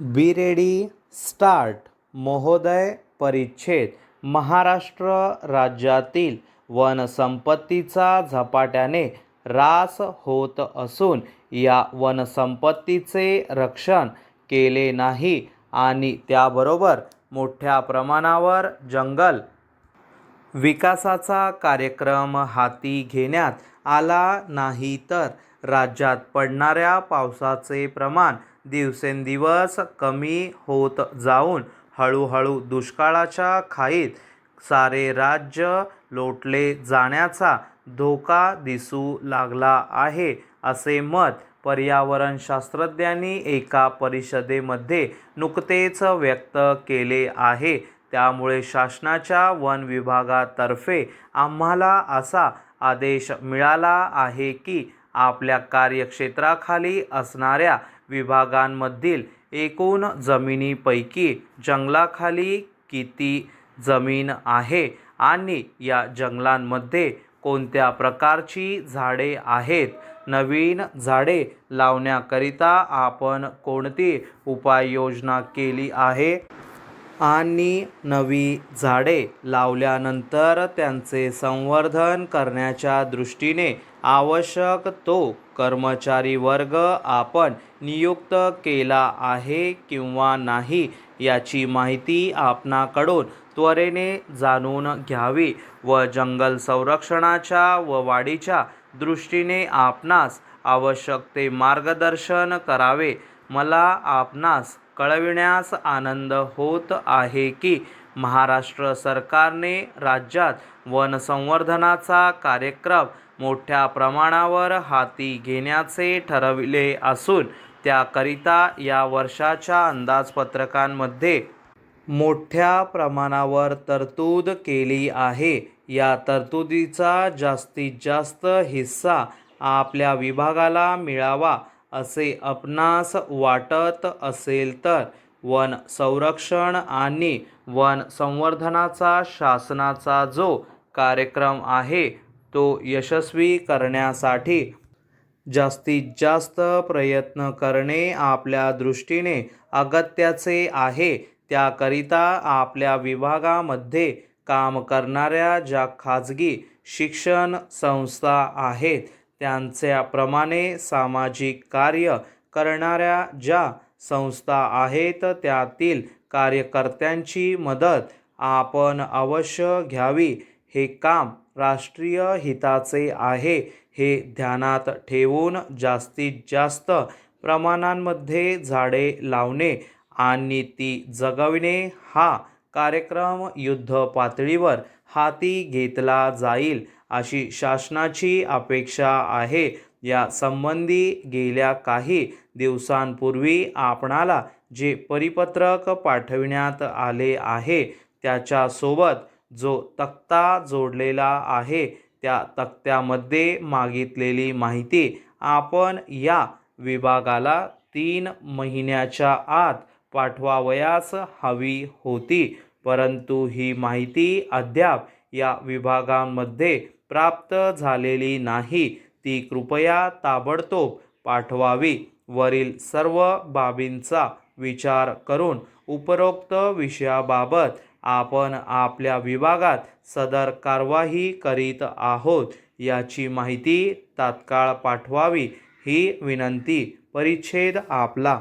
Be ready start. महोदय परिच्छेद. महाराष्ट्र राज्यातील वनसंपत्तीचा झपाट्याने ऱ्हास होत असून या वनसंपत्तीचे रक्षण केले नाही आणि त्याबरोबर मोठ्या प्रमाणावर जंगल विकासाचा कार्यक्रम हाती घेण्यात आला नाही तर राज्यात पडणाऱ्या पावसाचे प्रमाण दिवसेंदिवस कमी होत जाऊन हळूहळू दुष्काळाच्या खाईत सारे राज्य लोटले जाण्याचा धोका दिसू लागला आहे असे मत पर्यावरणशास्त्रज्ञांनी एका परिषदेमध्ये नुकतेच व्यक्त केले आहे. त्यामुळे शासनाच्या वन विभागातर्फे आम्हाला असा आदेश मिळाला आहे की आपल्या कार्यक्षेत्राखाली असणाऱ्या विभागांमधील एकूण जमिनीपैकी जंगलाखाली किती जमीन आहे आणि या जंगलांमध्ये कोणत्या प्रकारची झाडे आहेत? नवीन झाडे लावण्याकरिता आपण कोणती उपाययोजना केली आहे? आणि नवी झाडे लावल्यानंतर त्यांचे संवर्धन करण्याच्या दृष्टीने आवश्यक तो कर्मचारी वर्ग आपण नियुक्त केला आहे किंवा नाही याची माहिती आपणाकडून त्वरेने जाणून घ्यावी व जंगल संरक्षणाच्या व वाढीच्या दृष्टीने आपणास आवश्यक ते मार्गदर्शन करावे. मला आपणास कळविण्यास आनंद होत आहे की महाराष्ट्र सरकारने राज्यात वनसंवर्धनाचा कार्यक्रम मोठ्या प्रमाणावर हाती घेण्याचे ठरविले असून त्याकरिता या वर्षाच्या अंदाजपत्रकांमध्ये मोठ्या प्रमाणावर तरतूद केली आहे. या तरतुदीचा जास्तीत जास्त हिस्सा आपल्या विभागाला मिळावा असे आपणास वाटत असेल तर वन संरक्षण आणि वन संवर्धनाचा शासनाचा जो कार्यक्रम आहे तो यशस्वी करण्यासाठी जास्तीत जास्त प्रयत्न करणे आपल्या दृष्टीने अगत्याचे आहे. त्याकरिता आपल्या विभागामध्ये काम करणाऱ्या ज्या खाजगी शिक्षण संस्था आहेत त्यांच्याप्रमाणे सामाजिक कार्य करणाऱ्या ज्या संस्था आहेत त्यातील कार्यकर्त्यांची मदत आपण अवश्य घ्यावी. हे काम राष्ट्रीय हिताचे आहे हे ध्यानात ठेवून जास्तीत जास्त प्रमाणांमध्ये झाडे लावणे आणि ती जगविणे हा कार्यक्रम युद्ध पातळीवर हाती घेतला जाईल. अशी शासनाची अपेक्षा आहे. या संबंधी गेल्या काही दिवसांपूर्वी आपणाला जे परिपत्रक पाठविण्यात आले आहे त्याच्यासोबत जो तक्ता जोडलेला आहे त्या तक्त्यामध्ये मागितलेली माहिती आपण या विभागाला तीन महिन्याच्या आत पाठवावयास हवी होती. परंतु ही माहिती अद्याप या विभागांमध्ये प्राप्त झालेली नाही ती कृपया ताबडतोब पाठवावी. वरील सर्व बाबींचा विचार करून उपरोक्त विषयाबाबत आपण आपल्या विभागात सदर कारवाई करीत आहोत याची माहिती तात्काळ पाठवावी ही विनंती. परिच्छेद आपला